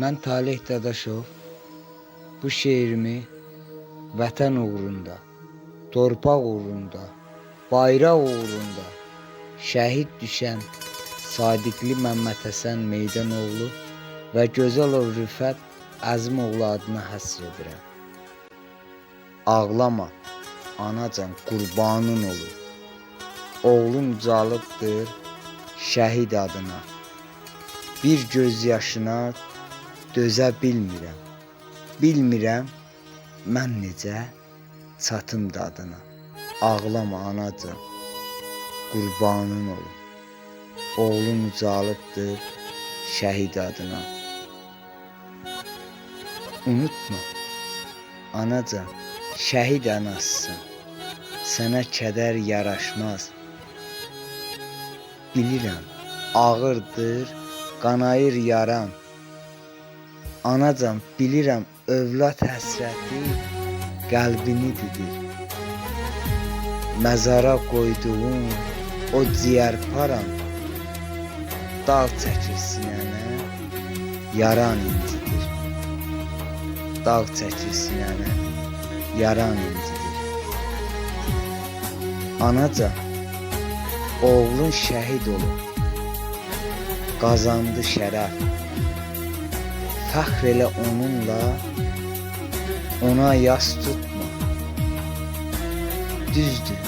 Mən Taleh Dadaşov bu şeirimi vətən uğrunda, torpaq uğrunda, bayraq uğrunda şəhid düşən Sadiqli Məmməd Həsən Meydanoğlu və Gözəlov Rüfət Əzimoğlu adına həsr edirəm. Ağlama, anacan qurbanın olur. Oğlum calıbdır şəhid adına. Bir göz yaşına dözə bilmirəm. Bilmirəm mən necə çatım dadına. Ağlama anacan, qurbanın olum. Oğlum calıbdır şəhid adına. Unutma, anacan, şəhid anasısın. Sənə kədər yaraşmaz. Bilirəm, ağırdır, qanayır yaran. Anacan, bilirəm, övlad həsrəti qəlbini didir. Məzara qoyduğun o ciyərparan dal çəkir sinənə, yaran incidir. Dal çəkir sinənə, yaran incidir. Anacan, oğlun şəhid olub, qazandı şərəf. Elə onunla, ona yas tutma. Düzdür,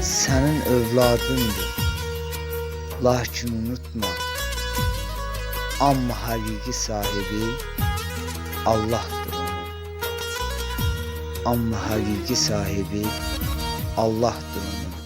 sənin övladındır. Lakin unutma, amma həqiqi sahibi Allahdır onun. Amma həqiqi sahibi Allahdır onun.